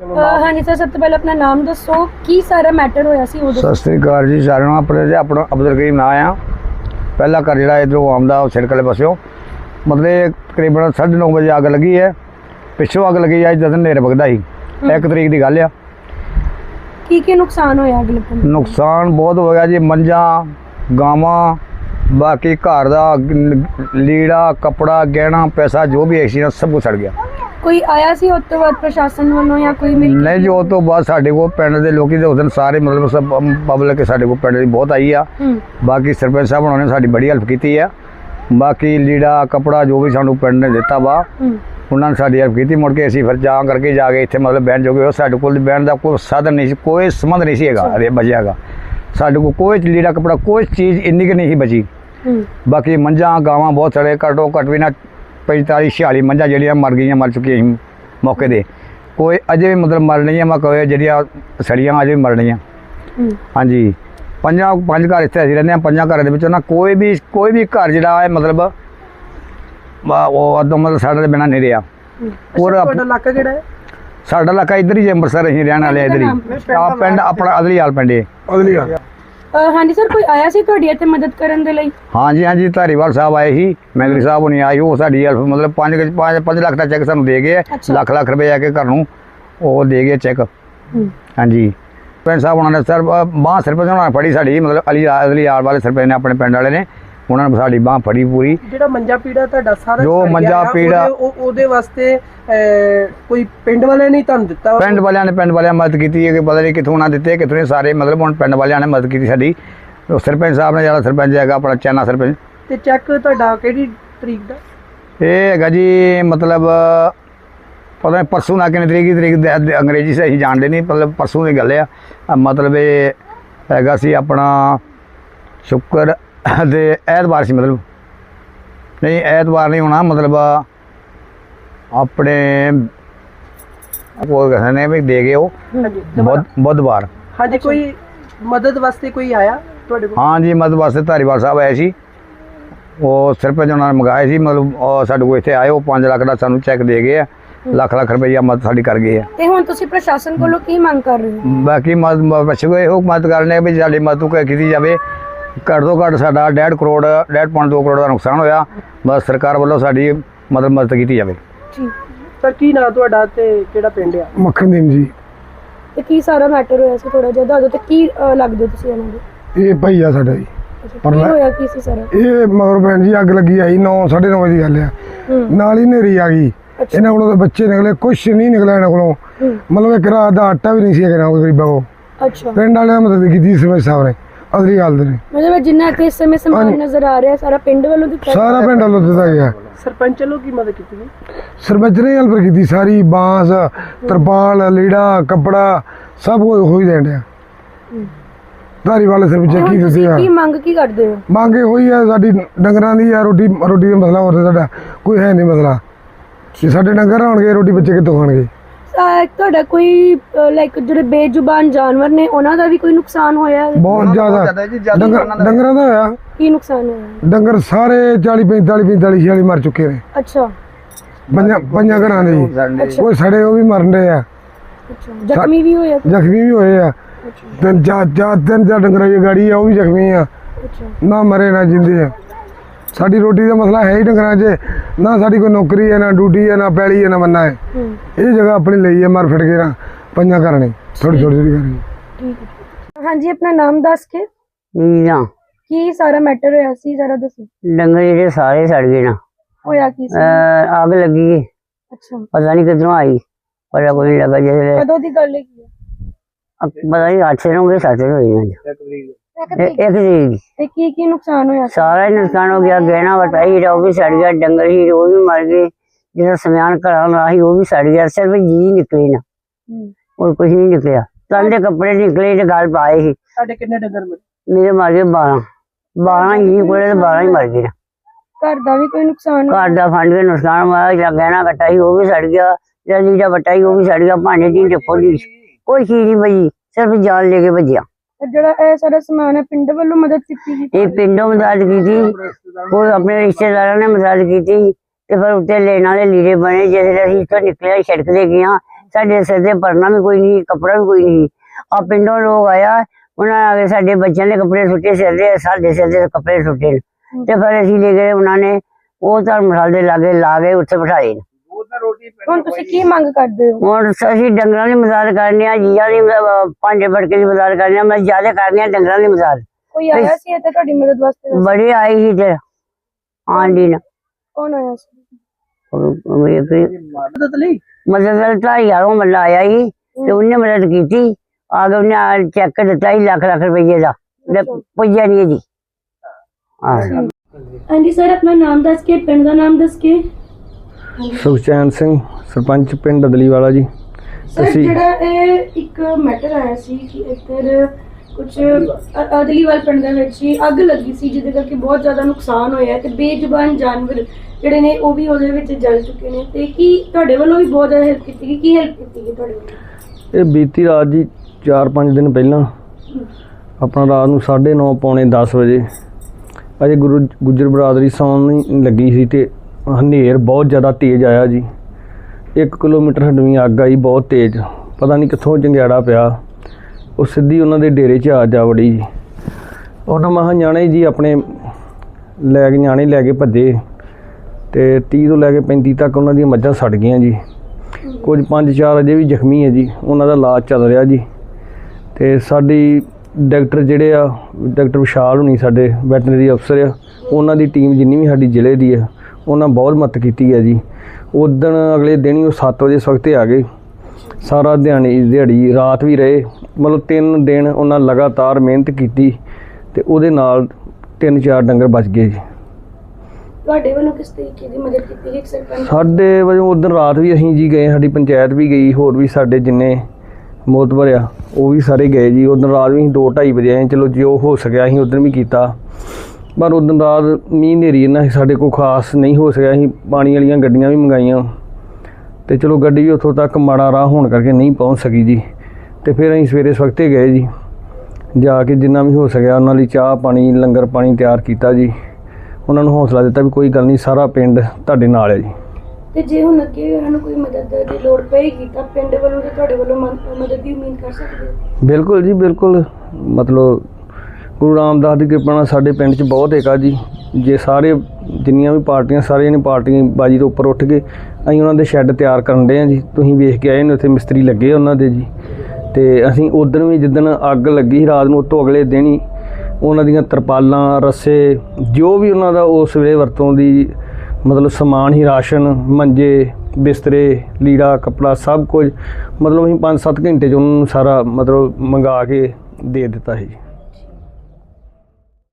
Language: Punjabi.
ਹਾਂਜੀ ਸਰ ਸਭ ਤੋਂ ਪਹਿਲਾਂ ਆਪਣਾ ਨਾਮ ਦੱਸੋ। ਕੀ ਸਾਰਾ ਮੈਟਰ ਹੋਇਆ ਸੀ ਉਦੋਂ? ਸਤਿ ਸ੍ਰੀ ਅਕਾਲ ਜੀ ਸਾਰਿਆਂ ਨੂੰ ਆਪਣੇ ਤੇ ਆਪਣਾ ਅਬਦੁਲ ਕਰੀਮ ਨਾਂ ਆ। ਪਹਿਲਾ ਘਰ ਜਿਹੜਾ ਇਧਰੋਂ ਆਉਂਦਾ ਉਹ ਸਿਰਕ ਵਾਲੇ ਪਾਸਿਓਂ। ਮਤਲਬ ਇਹ ਤਕਰੀਬਨ 9:30 ਵਜੇ ਅੱਗ ਲੱਗੀ ਹੈ। ਪਿੱਛੋਂ ਅੱਗ ਲੱਗੀ ਆ ਜਦੋਂ ਹਨੇਰ ਵਗਦਾ ਸੀ। ਇੱਕ ਤਰੀਕ ਦੀ ਗੱਲ ਆ। ਕੀ ਕੀ ਨੁਕਸਾਨ ਹੋਇਆ ਅਗਲੇ ਪਿੰਡ ਨੁਕਸਾਨ ਬਹੁਤ ਹੋ ਗਿਆ ਜੀ ਮੰਜਾਂ ਗਾਵਾਂ ਬਾਕੀ ਘਰ ਦਾ ਗ- ਲੀੜਾ ਕੱਪੜਾ ਗਹਿਣਾ ਪੈਸਾ ਜੋ ਵੀ ਐਕਸੀਡੈਂਟ ਸਭ ਕੁਛ ਸੜ ਗਿਆ। ਕੋਈ ਆਇਆ ਸੀ ਉਸ ਤੋਂ ਬਾਅਦ ਪ੍ਰਸ਼ਾਸਨ ਵੱਲੋਂ ਜਾਂ ਕੋਈ ਮਿਲ ਨਹੀਂ ਜੀ ਉਹ ਤੋਂ ਬਾਅਦ ਸਾਡੇ ਕੋਲ ਪਿੰਡ ਦੇ ਲੋਕੀ ਦੇ ਉਸ ਦਿਨ ਸਾਰੇ ਮਤਲਬ ਸਭ ਪਬਲਿਕ ਸਾਡੇ ਕੋਲ ਪਿੰਡ ਦੀ ਬਹੁਤ ਆਈ ਆ। ਬਾਕੀ ਸਰਪੰਚ ਸਾਹਿਬ ਉਹਨਾਂ ਨੇ ਸਾਡੀ ਬੜੀ ਹੈਲਪ ਕੀਤੀ ਆ। ਬਾਕੀ ਲੀੜਾ ਕਪੜਾ ਜੋ ਵੀ ਸਾਨੂੰ ਪਿੰਡ ਨੇ ਦਿੱਤਾ ਵਾ ਉਹਨਾਂ ਨੇ ਸਾਡੀ ਹੈਲਪ ਕੀਤੀ ਮੁੜ ਕੇ ਅਸੀਂ ਫਿਰ ਜਾ ਕਰਕੇ ਜਾ ਕੇ ਇੱਥੇ ਮਤਲਬ ਬਹਿਣ ਜੋਗੇ ਉਹ ਸਾਡੇ ਕੋਲ ਬਹਿਣ ਦਾ ਕੋਈ ਸਾਧਨ ਨਹੀਂ ਸੀ ਕੋਈ ਸੰਬੰਧ ਨਹੀਂ ਸੀ ਹੈਗਾ ਅਰੇ ਬਚਿਆਗਾ ਸਾਡੇ ਕੋਲ ਕੋਈ ਲੀੜਾ ਕਪੜਾ ਕੋਈ ਚੀਜ਼ ਇੰਨੀ ਕਿ ਨਹੀਂ ਸੀ ਬਚੀ। ਬਾਕੀ ਮੰਝਾਂ ਗਾਵਾਂ ਬਹੁਤ ਸੜੇ ਘੱਟੋ ਘੱਟ ਵੀ ਨਾ 45 46 ਮੰਝਾਂ ਜਿਹੜੀਆਂ ਮਰ ਗਈਆਂ ਮਰ ਚੁੱਕੀਆਂ ਸੀ ਮੌਕੇ ਦੇ ਕੋਈ ਅਜੇ ਵੀ ਮਤਲਬ ਮਰਨੀਆਂ ਮੈਂ ਕਹੇ ਜਿਹੜੀਆਂ ਸੜੀਆਂ ਅਜੇ ਵੀ ਮਰਨੀਆਂ ਹੂੰ। ਹਾਂਜੀ। ਪੰਜਾਂ ਪੰਜ ਘਰ ਇੱਥੇ ਅਸੀਂ ਰਹਿੰਦੇ ਹਾਂ ਪੰਜਾਂ ਘਰਾਂ ਦੇ ਵਿੱਚੋਂ ਨਾ ਕੋਈ ਵੀ ਕੋਈ ਵੀ ਘਰ ਜਿਹੜਾ ਹੈ ਮਤਲਬ ਉਹ ਅਦੋਂ ਮਤਲਬ ਸਾਡੇ ਦੇ ਬਿਨਾਂ ਨਹੀਂ ਰਿਹਾ। ਔਰ ਤੁਹਾਡਾ ਇਲਾਕਾ ਕਿਹੜਾ ਹੈ? ਸਾਡਾ ਇਲਾਕਾ ਇੱਧਰ ਹੀ ਅੰਮ੍ਰਿਤਸਰ ਅਸੀਂ ਰਹਿਣ ਵਾਲੇ ਇੱਧਰ ਹੀ ਆ ਪਿੰਡ ਆਪਣਾ ਅਦਲੀਆਲ ਪਿੰਡ ਹੈ। ਅਗਲੀ ਅਹ ਹਾਂਜੀ ਸਰ ਕੋਈ ਆਇਆ ਸੀ ਤੁਹਾਡੀ ਇੱਥੇ ਮਦਦ ਕਰਨ ਦੇ ਲਈ? ਹਾਂਜੀ ਹਾਂਜੀ ਧਾਰੀਵਾਲ ਸਾਹਿਬ ਆਏ ਸੀ। ਮੈਗਰੀ ਸਾਹਿਬ ਹੁਣੀ ਆਏ ਉਹ ਸਾਡੀ ਹੈਲਪ ਮਤਲਬ 5 5 5 ਲੱਖ ਦਾ ਚੈੱਕ ਸਾਨੂੰ ਦੇ ਗਏ। ਅੱਛਾ। ਲੱਖ ਲੱਖ ਰੁਪਏ ਆ ਕੇ ਘਰ ਨੂੰ ਉਹ ਦੇ ਗਏ ਚੈੱਕ ਹਾਂਜੀ। ਪਿੰਡ ਸਾਹਿਬ ਉਹਨਾਂ ਨੇ ਸਰ ਬਾਹ ਸਰਪੰਚ ਉਹਨਾਂ ਨੇ ਫੜੀ ਸਾਡੀ ਮਤਲਬ ਅਲੀ ਅਦਲੀਆਲ ਵਾਲੇ ਸਰਪੰਚ ਨੇ ਆਪਣੇ ਪਿੰਡ ਵਾਲੇ ਨੇ। ਉਹਨਾਂ ਨੇ ਸਾਡੀ ਬਾਹ ਫੜੀ ਪੂਰੀ। ਜਿਹੜਾ ਮੰਜਾ ਪੀੜਾ ਤੁਹਾਡਾ ਸਾਰਾ ਜੋ ਗਿਆ ਮੰਜਾ ਆ, ਪੀੜਾ- ਉਹਦੇ- ਉਹ- ਉਹਦੇ ਵਾਸਤੇ ਅਹ, ਕੋਈ ਪਿੰਡ ਵਾਲਿਆਂ ਨੇ ਤੁਹਾਨੂੰ ਦਿੱਤਾ ਪਿੰਡ ਵਾਲਿਆਂ ਨੇ ਪਿੰਡ ਵਾਲਿਆਂ ਮਦਦ ਕੀਤੀ ਹੈ ਕਿ ਪਤਾ ਨਹੀਂ ਕਿੱਥੋਂ ਨਾ ਦਿੱਤੇ ਕਿੱਥੋਂ ਨਹੀਂ ਸਾਰੇ ਮਤਲਬ ਹੁਣ ਪਿੰਡ ਵਾਲਿਆਂ ਨੇ ਮਦਦ ਕੀਤੀ ਸਾਡੀ। ਉਹ ਸਰਪੰਚ ਸਾਹਿਬ ਨੇ ਜਿਹੜਾ ਸਰਪੰਚ ਹੈਗਾ ਆਪਣਾ ਚੈਨਾ ਸਰਪੰਚ। ਤੇ ਚੈੱਕ ਤੁਹਾਡਾ ਕਿਹੜੀ ਤਰੀਕ ਦਾ? ਇਹ ਹੈਗਾ ਜੀ ਮਤਲਬ ਪਤਾ ਨਹੀਂ ਪਰਸੋਂ ਨਾ ਕਿੰਨੀ ਤਰੀਕ ਦੀ ਤਰੀਕ ਦੇ- ਦੇ- ਅੰਗਰੇਜ਼ੀ ਸੇ ਅਸੀਂ ਜਾਣਦੇ ਨਹੀਂ ਮਤਲਬ ਪਰਸੋਂ ਦੀ ਗੱਲ ਆ। ਅਹ ਮਤਲਬ ਇਹ ਹੈਗਾ ਸੀ ਆਪਣਾ ਸ਼ੁੱਕਰ ਦੇ ਐਤਵਾਰ ਸੀ ਮਤਲਬ। ਨਹੀਂ ਐਤਵਾਰ ਨਹੀਂ ਹੋਣਾ ਮਤਲਬ ਆਪਣੇ ਕੋਈ ਕਹਿੰਦੇ ਨੇ ਵੀ ਦੇ ਗਏ ਉਹ। ਬੁੱਧਵਾਰ। ਹਾਂਜੀ ਕੋਈ ਮਦਦ ਵਾਸਤੇ ਕੋਈ ਆਇਆ ਤੁਹਾਡੇ ਕੋਲ? ਹਾਂ ਜੀ ਮਦਦ ਵਾਸਤੇ ਧਾਰੀਵਾਲ ਸਾਹਿਬ ਆਏ ਸੀ। ਉਹ ਸਰਪੰਚ ਉਹਨਾਂ ਨੇ ਮੰਗਾਏ ਸੀ ਮਤਲਬ ਉਹ ਸਾਡੇ ਕੋਲ ਇੱਥੇ ਆਏ ਉਹ 5 ਲੱਖ ਦਾ ਸਾਨੂੰ ਚੈੱਕ ਦੇ ਗਏ ਆ। ਲੱਖ ਲੱਖ ਰੁਪਈਆ ਮਦਦ ਸਾਡੀ ਕਰ ਗਏ ਆ। ਤੇ ਹੁਣ ਤੁਸੀਂ ਪ੍ਰਸ਼ਾਸਨ ਕੋਲੋਂ ਕੀ ਮੰਗ ਕਰ ਰਹੇ ਹੋ? ਬਾਕੀ ਮਦਦ ਬਚੋ ਇਹੋ ਮਦਦ ਕਰਨੇ ਵੀ ਸਾਡੀ ਮਦਦ ਕੋਈ ਕੀਤੀ ਜਾਵੇ। ਘੱਟ ਤੋਂ ਘੱਟ ਸਾਡਾ 1.5 ਕਰੋੜ 1.2 ਕਰੋੜ ਦਾ ਨੁਕਸਾਨ ਹੋਇਆ। ਬਸ ਸਰਕਾਰ ਵੱਲੋਂ ਸਾਡੀ ਮਦਦ ਮਦਦ ਕੀਤੀ ਜਾਵੇ। ਜੀ। ਸਰ ਕੀ ਨਾਂ ਤੁਹਾਡਾ ਤੇ ਕਿਹੜਾ ਪਿੰਡ ਆ? ਮੱਖਣ ਦੇਵ ਜੀ। ਤੇ ਕੀ ਸਾਰਾ ਮੈਟਰ ਹੋਇਆ ਸੀ ਥੋੜਾ ਜਿਹਾ? ਦੱਸ ਤੇ ਕੀ ਅਹ, ਲੱਗਦੇ ਤੁਸੀਂ ਉਹਨਾਂ ਦੇ? ਇਹ ਭਾਈ ਆ ਸਾਡਾ ਜੀ। ਅੱਛਾ, ਪਰ ਕੀ ਮੈਂ- ਹੋਇਆ ਕੀ ਸੀ ਸਾਰਾ? ਇਹ ਮਗਰ ਭੈਣ ਜੀ ਅੱਗ ਲੱਗੀ ਆਈ 9 9:30 ਵਜੇ ਦੀ ਗੱਲ ਆ। ਹੂੰ। ਨਾਲ ਹੀ ਨੇਰੀ ਆ ਗਈ। ਅੱਛਾ। ਇਹਨਾਂ ਕੋਲੋਂ ਤਾਂ ਬੱਚੇ ਨਿਕਲੇ ਕੁਛ ਨਹੀਂ ਨਿਕਲਿਆ ਇਹਨਾਂ ਕੋਲੋਂ। ਹੂੰ। ਮਤਲਬ ਇੱਕ ਰਾਤ ਦਾ ਆਟਾ ਵੀ ਨਹੀਂ ਸੀ ਹੈਗਾ ਕੋਈ ਗਰੀਬਾਂ ਕੋਲ। ਅੱਛਾ। ਪਿੰਡ ਵਾਲਿਆਂ ਨੇ ਮਦਦ ਕੀਤੀ ਸਰਪੰਚ ਸਾਹਿਬ ਨੇ। ਅਗਲੀ ਗੱਲ ਦੇ। ਨੇ ਮਤਲਬ ਜਿੰਨਾ ਕਿ ਇਸ ਸਮੇਂ ਸਮਾਨ ਨਜ਼ਰ ਆ ਰਿਹਾ ਸਾਰਾ ਪਿੰਡ ਵੱਲੋਂ ਦਿੱਤਾ ਸਾਰਾ ਪਿੰਡ ਵੱਲੋਂ ਦਿੱਤਾ ਗਿਆ। ਸਰਪੰਚ ਵੱਲੋਂ ਕੀ ਮਦਦ ਕੀਤੀ ਗਈ? ਸਰਪੰਚ ਨੇ ਹੈਲਪ ਕੀਤੀ ਸਾਰੀ ਬਾਂਸ ਤਰਪਾਲ ਲੀੜਾ ਕੱਪੜਾ ਸਭ ਕੁਝ ਹੋ ਹੀ ਦੇਣ ਡਿਆ। ਧਾਰੀ ਵਾਲੇ ਸਰਪੰਚ ਕੀ ਦਿੱਤੇ ਆ। ਕੀ ਮੰਗ ਕੀ ਕਰਦੇ ਹੋ? ਮੰਗ ਇਹੋ ਹੀ ਆ ਸਾਡੀ ਡੰਗਰਾਂ ਦੀ ਆ ਰੋਟੀ ਰੋਟੀ ਦਾ ਮਸਲਾ ਹੋਰ ਸਾਡਾ ਕੋਈ ਹੈ ਨਹੀਂ ਮਸਲਾ। ਜੇ ਸਾਡੇ ਡੰਗਰ ਹੋਣਗੇ ਰੋਟੀ ਬੱਚੇ ਕਿੱਥੋਂ ਖਾਣਗੇ? ਤੁਹਾਡਾ ਕੋਈ ਲਾਈਕ ਜਿਹੜੇ ਬੇਜ਼ੁਬਾਨ ਜਾਨਵਰ ਨੇ ਉਹਨਾਂ ਦਾ ਵੀ ਕੋਈ ਨੁਕਸਾਨ ਹੋਇਆ? ਹੈ? ਬਹੁਤ ਜ਼ਿਆਦਾ ਡੰਗਰ ਡੰਗਰਾਂ ਦਾ ਹੋਇਆ। ਕੀ ਨੁਕਸਾਨ ਹੋਇਆ? ਡੰਗਰ ਸਾਰੇ 40 45 45 46 ਮਰ ਚੁੱਕੇ ਨੇ। ਅੱਛਾ। ਪੰਜਾਂ ਪੰਜਾਂ ਘਰਾਂ ਦੇ ਜੀ। ਅੱਛਾ। ਕੋਈ ਸੜੇ ਉਹ ਵੀ ਮਰਨ ਦੇ ਆ। ਅੱਛਾ। ਜ਼ਖਮੀ ਵੀ ਹੋਇਆ ਜ਼ਖਮੀ ਵੀ ਹੋਏ ਆ। ਤਿੰਨ ਚਾਰ ਚਾਰ ਤਿੰਨ ਚਾਰ ਡੰਗਰਾਂ ਦੀ ਗਾੜੀ ਆ ਉਹ ਵੀ ਜ਼ਖਮੀ ਆ। ਅੱਛਾ। ਨਾ ਮਰੇ ਨਾ ਜਿੰਦੇ ਆ। ਸਾਡੀ ਰੋਟੀ ਦਾ ਮਸਲਾ ਹੈ ਹੀ ਡੰਗਰਾਂ 'ਚ। ਨਾ ਸਾਡੀ ਕੋਈ ਨੌਕਰੀ ਹੈ ਨਾ ਡਿਊਟੀ ਹੈ ਨਾ ਪੈਲੀ ਹੈ ਨਾ ਮੰਨਾ ਹੈ। ਇਹ ਜਗ੍ਹਾ ਆਪਣੀ ਲਈ ਹੈ ਮਰ ਫਿਟ ਕੇ ਨਾ ਪੰਜਾਂ ਘਰਾਂ ਨੇ। ਥੋੜੀ ਥੋੜੀ ਥੋੜੀ ਕਰਨੀ ਠੀਕ ਹੈ। ਹਾਂਜੀ ਆਪਣਾ ਨਾਮ ਦੱਸ ਕੇ। ਨੀਲਾ ਕੀ ਸਾਰਾ ਮੈਟਰ ਹੋਇਆ ਸੀ ਜ਼ਰਾ ਦੱਸੋ। ਡੰਗਰ ਜਿਹੜੇ ਸਾਰੇ ਸੜ ਗਏ ਨਾ। ਹੋਇਆ ਕੀ ਸੀ? ਅਹ ਅੱਗ ਲੱਗੀ ਅੱਛਾ। ਪਤਾ ਨਹੀਂ ਕਿੱਧਰੋਂ ਆਈ ਪਤਾ ਕੋਈ ਨਹੀਂ ਲੱਗਾ ਜਿਹੜੇ ਕਦੋਂ ਦੀ ਗੱਲ ਹੈ? ਪਤਾ ਨਹੀਂ ਅੱਠ ਦਿਨ ਹੋ ਗਏ ਸੱਤ ਦਿਨ ਹੋਏ ਨੇ। ਇੱਕ ਜੀ ਦੀ ਤੇ ਕੀ ਕੀ ਨੁਕਸਾਨ ਹੋਇਆ ਸੀ? ਸਾਰਾ ਹੀ ਨੁਕਸਾਨ ਹੋ ਗਿਆ ਗਹਿਣਾ ਵਟਾਈ ਜਿਹੜਾ ਉਹ ਵੀ ਸੜ ਗਿਆ ਡੰਗਰ ਹੀ ਉਹ ਵੀ ਮਰ ਗਏ ਜਿਹੜਾ ਸਮਾਨ ਘਰਾਂ ਦਾ ਸੀ ਉਹ ਵੀ ਸੜ ਗਿਆ ਸਿਰਫ ਜੀ ਨਿਕਲੇ ਨਾ। ਹੋਰ ਕੁਝ ਨਹੀਂ ਨਿਕਲਿਆ। ਕੱਲ ਦੇ ਕੱਪੜੇ ਨਿਕਲੇ ਤੇ ਗੱਲ ਪਾਏ ਸੀ। ਸਾਡੇ ਕਿੰਨੇ ਡੰਗਰ ਮਰੇ? ਮੇਰੇ ਮਰ ਗਏ 12 12 ਹੀ ਕੋਲੇ ਤੇ 12 ਹੀ ਮਰ ਗਏ ਨਾ। ਘਰ ਦਾ ਵੀ ਕੋਈ ਨੁਕਸਾਨ? ਘਰ ਦਾ ਫੰਡ ਕੇ ਨੁਕਸਾਨ ਹੋਇਆ ਜਿਹੜਾ ਗਹਿਣਾ ਕੱਟਾ ਸੀ ਉਹ ਵੀ ਸੜ ਗਿਆ ਜਿਹੜਾ ਲੀੜਾ ਵੱਟਾ ਸੀ ਉਹ ਵੀ ਸੜ ਗਿਆ ਭਾਂਡੇ ਦੀ ਟੱਪੋ ਦੀ। ਕੋਈ ਚੀਜ਼ ਨਹੀਂ। ਬਈ ਸਿਰਫ ਜਾਨ ਲੈ ਕੇ ਭੱਜਿਆ। ਤੇ ਜਿਹੜਾ ਇਹ ਸਾਰਾ ਸਮਾਨ ਹੈ, ਪਿੰਡ ਵੱਲੋਂ ਮਦਦ ਕੀਤੀ ਗਈ? ਇਹ ਪਿੰਡੋਂ ਮਦਦ ਕੀਤੀ। ਕੋਈ ਆਪਣੇ ਰਿਸ਼ਤੇਦਾਰਾਂ ਨੇ ਮਦਦ ਕੀਤੀ ਤੇ ਫਿਰ ਉੱਤੇ ਲੈਣ ਵਾਲੇ ਲੀੜੇ ਬਣੇ, ਜਿਹੜੇ ਅਸੀਂ ਇੱਥੋਂ ਨਿਕਲਿਆ, ਸੜਕ ਤੇ ਗਿਆ ਸਾਡੇ ਸਿਰ ਤੇ ਪਰਨਾ ਵੀ ਕੋਈ ਨਹੀਂ, ਕੱਪੜਾ ਵੀ ਕੋਈ ਨਹੀਂ। ਆ ਪਿੰਡੋਂ ਲੋਕ ਆਇਆ ਉਹਨਾਂ ਨੇ ਆ ਕੇ ਸਾਡੇ ਬੱਚਿਆਂ ਦੇ ਕੱਪੜੇ ਸੁੱਟੇ, ਸਿਰ ਦੇ, ਸਾਡੇ ਸਿਰ ਦੇ ਕੱਪੜੇ ਸੁੱਟੇ। ਨੇ। ਤੇ ਫਿਰ ਅਸੀਂ ਲੈ ਗਏ ਉਹਨਾਂ ਨੇ, ਉਹ ਧਰਮਸ਼ਾਲ ਦੇ ਲਾਗੇ, ਲਾ ਕੇ ਉੱਥੇ ਬਿਠਾਏ। ਹੁਣ ਤੁਸੀਂ ਕੀ ਮੰਗ ਕਰਦੇ ਹੋ? ਹੁਣ ਅਸੀਂ ਡੰਗਰਾਂ ਦੀ ਮਦਦ ਕਰਨੇ ਆ ਜੀਆਂ ਦੀ ਮਦਦ- ਭਾਂਡੇ ਫੜਕੇ ਦੀ ਮਦਦ ਕਰਨੇ ਆ ਮੈਂ ਜ਼ਿਆਦਾ ਕਰਨੇ ਆ ਡੰਗਰਾਂ ਦੀ ਮਦਦ। ਕੋਈ ਆਇਆ ਸੀ ਇੱਥੇ ਤੁਹਾਡੀ ਮਦਦ ਵਾਸਤੇ? ਬੜੀ ਆਈ ਸੀ ਤੇ ਆਂਡੀ ਨਾ ਕੌਣ ਆਇਆ ਸੀ? ਮਦਦ ਲਈ? ਮਦਦ ਤਾਂ ਯਾਰੋਂ ਮੱਲਾ ਆਇਆ ਸੀ ਤੇ ਉਹਨੇ ਮਦਦ ਕੀਤੀ। ਆ ਕੇ ਉਹਨੇ ਚੈੱਕ ਦਿੱਤਾ ਸੀ ਲੱਖ ਲੱਖ ਰੁਪਏ ਦਾ। ਪੁੱਜਿਆ ਨਹੀਂ ਜੀ ਹਾਂ। ਹਾਂਜੀ ਸਰ ਆਪਣਾ ਨਾਮ ਦੱਸ ਕੇ ਪਿੰਡ ਦਾ ਨਾਮ ਦੱਸ ਕੇ। ਸੁਖਚੈਨ ਸਿੰਘ ਸਰਪੰਚ ਪਿੰਡ ਦਲੀਵਾਲਾ ਜੀ। ਸਰ ਅਸੀਂ- ਜਿਹੜਾ ਇਹ ਇੱਕ ਮੈਟਰ ਆਇਆ ਸੀ ਕਿ ਇੱਧਰ ਕੁਝ ਅਦਲੀਵਾਲ ਪਿੰਡ ਦੇ ਵਿੱਚ ਹੀ ਅੱਗ ਲੱਗੀ ਸੀ ਜਿਹਦੇ ਕਰਕੇ ਬਹੁਤ ਜ਼ਿਆਦਾ ਨੁਕਸਾਨ ਹੋਇਆ ਤੇ ਬੇਜ਼ੁਬਾਨ ਜਾਨਵਰ ਜਿਹੜੇ ਨੇ ਉਹ ਵੀ ਉਹਦੇ ਵਿੱਚ ਜਲ ਚੁੱਕੇ ਨੇ। ਤੇ ਕੀ ਤੁਹਾਡੇ ਵੱਲੋਂ ਵੀ ਬਹੁਤ ਜ਼ਿਆਦਾ ਹੈਲਪ ਕੀਤੀ ਗਈ? ਕੀ ਹੈਲਪ ਕੀਤੀ ਗਈ ਤੁਹਾਡੇ ਵੱਲੋਂ? ਇਹ ਬੀਤੀ ਰਾਤ ਜੀ 4-5 ਦਿਨ ਪਹਿਲਾਂ ਆਪਣਾ ਰਾਤ ਨੂੰ 9:30 ਪੌਣੇ 10 ਵਜੇ ਅਜੇ ਗੁਰੂ ਗੁੱਜਰ ਬਰਾਦਰੀ ਸੌਣ ਨਹੀਂ ਲੱਗੀ ਸੀ ਤੇ ਹਨੇਰ ਬਹੁਤ ਜ਼ਿਆਦਾ ਤੇਜ਼ ਆਇਆ ਜੀ। 1 ਕਿਲੋਮੀਟਰ ਹਟਵੀਂ ਅੱਗ ਆਈ ਬਹੁਤ ਤੇਜ਼। ਪਤਾ ਨਹੀਂ ਕਿੱਥੋਂ ਜੰਗਿਆੜਾ ਪਿਆ। ਉਹ ਸਿੱਧੀ ਉਹਨਾਂ ਦੇ ਡੇਰੇ 'ਚ ਆ ਜਾ ਵੜੀ ਜੀ। ਉਹਨਾਂ ਮਹਾਂ ਨਿਆਣੇ ਜੀ ਆਪਣੇ ਲੈ ਕੇ ਨਿਆਣੇ ਲੈ ਕੇ ਭੱਜੇ। ਤੇ 30 ਤੋਂ ਲੈ ਕੇ 35 ਤੱਕ ਉਹਨਾਂ ਦੀਆਂ ਮੱਝਾਂ ਸੜ ਗਈਆਂ ਜੀ। ਕੁਝ ਪੰਜ ਚਾਰ ਅਜੇ ਵੀ ਜ਼ਖਮੀ ਹੈ ਜੀ। ਉਹਨਾਂ ਦਾ ਇਲਾਜ ਚੱਲ ਰਿਹਾ ਜੀ। ਤੇ ਸਾਡੀ ਡਾਕਟਰ ਜਿਹੜੇ ਆ, ਡਾਕਟਰ ਵਿਸ਼ਾਲ ਹੁਣੀ ਸਾਡੇ ਵੈਟਰਨਰੀ ਅਫਸਰ ਆ, ਉਹਨਾਂ ਦੀ ਟੀਮ ਜਿੰਨੀ ਵੀ ਸਾਡੀ ਜ਼ਿਲ੍ਹੇ ਦੀ ਆ ਉਹਨਾਂ ਬਹੁਤ ਮਦਦ ਕੀਤੀ ਹੈ ਜੀ। ਉਦਣ ਅਗਲੇ ਦਿਨ ਹੀ ਉਹ 7 ਵਜੇ ਸਵਖਤੇ ਆ ਗਏ। ਸਾਰਾ ਦਿਹਾੜੀ ਦਿਹਾੜੀ ਰਾਤ ਵੀ ਰਹੇ। ਮਤਲਬ ਤਿੰਨ ਦਿਨ ਉਹਨਾਂ ਲਗਾਤਾਰ ਮਿਹਨਤ ਕੀਤੀ ਤੇ ਉਹਦੇ ਨਾਲ ਤਿੰਨ ਚਾਰ ਡੰਗਰ ਬਚ ਗਏ ਜੀ। ਤੁਹਾਡੇ ਵੱਲੋਂ ਕਿਸ ਤਰੀਕੇ ਦੀ ਮਦਦ ਕੀਤੀ ਗਈ? ਇੱਕ ਸਰਪੰਚ ਸਾਡੇ ਵਜੋਂ ਉਦੋਂ ਰਾਤ ਵੀ ਅਸੀਂ ਜੀ ਗਏ ਸਾਡੀ ਪੰਚਾਇਤ ਵੀ ਗਈ ਹੋਰ ਵੀ ਸਾਡੇ ਜਿੰਨੇ ਮੋਤਬਰ ਆ ਉਹ ਵੀ ਸਾਰੇ ਗਏ ਜੀ। ਉਦੋਂ ਰਾਤ ਵੀ ਅਸੀਂ 2:30 ਵਜੇ ਆਏ ਚਲੋ ਜੋ ਹੋ ਸਕਿਆ ਅਸੀਂ ਉਦੋਂ ਵੀ ਕੀਤਾ। ਪਰ ਉਦੋਂ ਰਾਤ ਮੀਂਹ ਹਨੇਰੀ ਇਹਨਾਂ ਸਾਡੇ ਕੋਲ ਖਾਸ ਨਹੀਂ ਹੋ ਸਕਿਆ ਅਸੀਂ ਪਾਣੀ ਵਾਲੀਆਂ ਗੱਡੀਆਂ ਵੀ ਮੰਗਾਈਆਂ। ਤੇ ਚਲੋ ਗੱਡੀ ਵੀ ਉੱਥੋਂ ਤੱਕ ਮਾੜਾ ਰਾਹ ਹੋਣ ਕਰਕੇ ਨਹੀਂ ਪਹੁੰਚ ਸਕੀ ਜੀ। ਤੇ ਫਿਰ ਅਸੀਂ ਸਵੇਰੇ ਸਵਖਤੇ ਗਏ ਜੀ। ਜਾ ਕੇ ਜਿੰਨਾ ਵੀ ਹੋ ਸਕਿਆ ਉਹਨਾਂ ਲਈ ਚਾਹ ਪਾਣੀ ਲੰਗਰ ਪਾਣੀ ਤਿਆਰ ਕੀਤਾ ਜੀ। ਉਹਨਾਂ ਨੂੰ ਹੌਸਲਾ ਦਿੱਤਾ ਵੀ ਕੋਈ ਗੱਲ ਨਹੀਂ ਸਾਰਾ ਪਿੰਡ ਤੁਹਾਡੇ ਨਾਲ ਹੈ ਜੀ। ਤੇ ਜੇ ਹੁਣ ਅੱਗੇ ਉਹਨਾਂ ਨੂੰ ਕੋਈ ਮਦਦ ਦੀ ਲੋੜ ਪਏਗੀ ਤਾਂ ਪਿੰਡ ਵੱਲੋਂ ਤੇ ਤੁਹਾਡੇ ਵੱਲੋਂ ਮਦਦ ਦੀ ਉਮੀਦ ਕਰ ਸਕਦੇ ਹੋ? ਬਿਲਕੁਲ ਜੀ ਬਿਲਕੁਲ। ਮਤਲਬ ਗੁਰੂ ਰਾਮਦਾਸ ਦੀ ਕਿਰਪਾ ਨਾਲ ਸਾਡੇ ਪਿੰਡ 'ਚ ਬਹੁਤ ਏਕਾ ਜੀ। ਜੇ ਸਾਰੇ ਜਿੰਨੀਆਂ ਵੀ ਪਾਰਟੀਆਂ, ਸਾਰੀਆਂ ਨੇ ਪਾਰਟੀਆਂ ਬਾਜੀ ਤੋਂ ਉੱਪਰ ਉੱਠ ਕੇ ਅਸੀਂ ਉਹਨਾਂ ਦੇ ਸ਼ੈੱਡ ਤਿਆਰ ਕਰਨ ਦੇ ਆ ਜੀ। ਤੁਸੀਂ ਵੇਖ ਕੇ ਆਏ ਨੇ, ਉੱਥੇ ਮਿਸਤਰੀ ਲੱਗੇ ਉਹਨਾਂ ਦੇ ਜੀ। ਤੇ ਅਸੀਂ ਉਦੋਂ ਵੀ ਜਿੱਦਣ ਅੱਗ ਲੱਗੀ ਸੀ ਰਾਤ ਨੂੰ ਉਸ ਤੋਂ ਅਗਲੇ ਦਿਨ ਹੀ ਉਹਨਾਂ ਦੀਆਂ ਤਰਪਾਲਾਂ, ਰੱਸੇ, ਜੋ ਵੀ ਉਹਨਾਂ ਦਾ ਉਸ ਵੇਲੇ ਵਰਤੋਂ ਦੀ ਮਤਲਬ ਸਮਾਨ ਹੀ ਰਾਸ਼ਨ, ਮੰਜੇ, ਬਿਸਤਰੇ, ਲੀੜਾ, ਕੱਪੜਾ, ਸਭ ਕੁਝ ਮਤਲਬ ਅਸੀਂ 5-7 ਘੰਟੇ 'ਚ ਉਹਨਾਂ ਨੂੰ ਸਾਰਾ ਮਤਲਬ ਮੰਗਾ ਕੇ ਦੇ ਦਿੱਤਾ ਸੀ ਜੀ।